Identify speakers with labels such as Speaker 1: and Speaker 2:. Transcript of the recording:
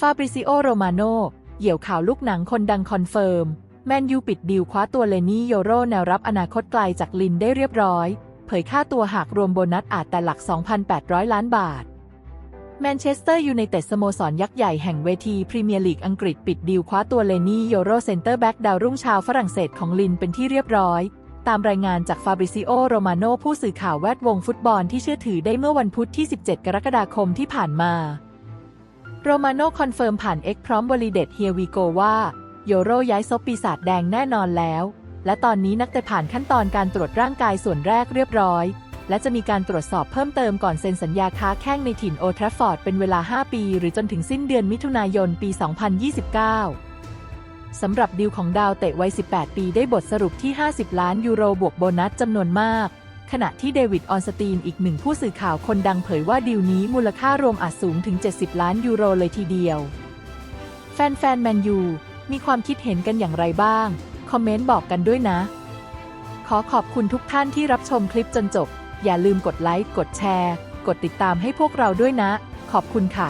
Speaker 1: ฟาบริซิโอ โรมาโน เหยี่ยวข่าวลูกหนังคนดังคอนเฟิร์ม แมนยูปิดดีลคว้าตัวเลนี่โยโรแนวรับอนาคตไกลจากลินได้เรียบร้อย เผยค่าตัวหากรวมโบนัสอาจแต่หลัก 2,800 ล้านบาท แมนเชสเตอร์ยูไนเต็ดสโมสรยักษ์ใหญ่แห่งเวทีพรีเมียร์ลีกอังกฤษปิดดีลคว้าตัวเลนี่โยโรเซนเตอร์แบ็กดาวรุ่งชาวฝรั่งเศสของลินเป็นที่เรียบร้อยตามรายงานจากฟาบริซิโอ โรมาโนผู้สื่อข่าวแวดวงฟุตบอลที่เชื่อถือได้เมื่อวันพุธที่ 17 กรกฎาคมที่ผ่านมา โรมาโน่คอนเฟิร์มผ่านเอ็กพร้อมบริเดตเฮียวีโกว่าโยโรย้ายซบปีศาจแดงแน่นอนแล้ว และตอนนี้นักเตะผ่านขั้นตอนการตรวจร่างกายส่วนแรกเรียบร้อย และจะมีการตรวจสอบเพิ่มเติมก่อนเซ็นสัญญาค้าแข้งในถิ่นโอทราฟอร์ดเป็นเวลา 5 ปี หรือจนถึงสิ้นเดือนมิถุนายนปี 2029 สำหรับดีลของดาวเตะวัย 18 ปีได้บทสรุปที่ 50 ล้านยูโรบวกโบนัสจำนวนมาก ขณะที่เดวิด ออนสตีน อีกหนึ่งผู้สื่อข่าวคนดังเผยว่าดีลนี้มูลค่ารวมอาจสูงถึง 70 ล้านยูโรเลยทีเดียว แฟนๆแมนยูมีความคิดเห็นกันอย่างไรบ้าง คอมเมนต์บอกกันด้วยนะ ขอขอบคุณทุกท่านที่รับชมคลิปจนจบ อย่าลืมกดไลค์ กดแชร์ กดติดตามให้พวกเราด้วยนะ ขอบคุณค่ะ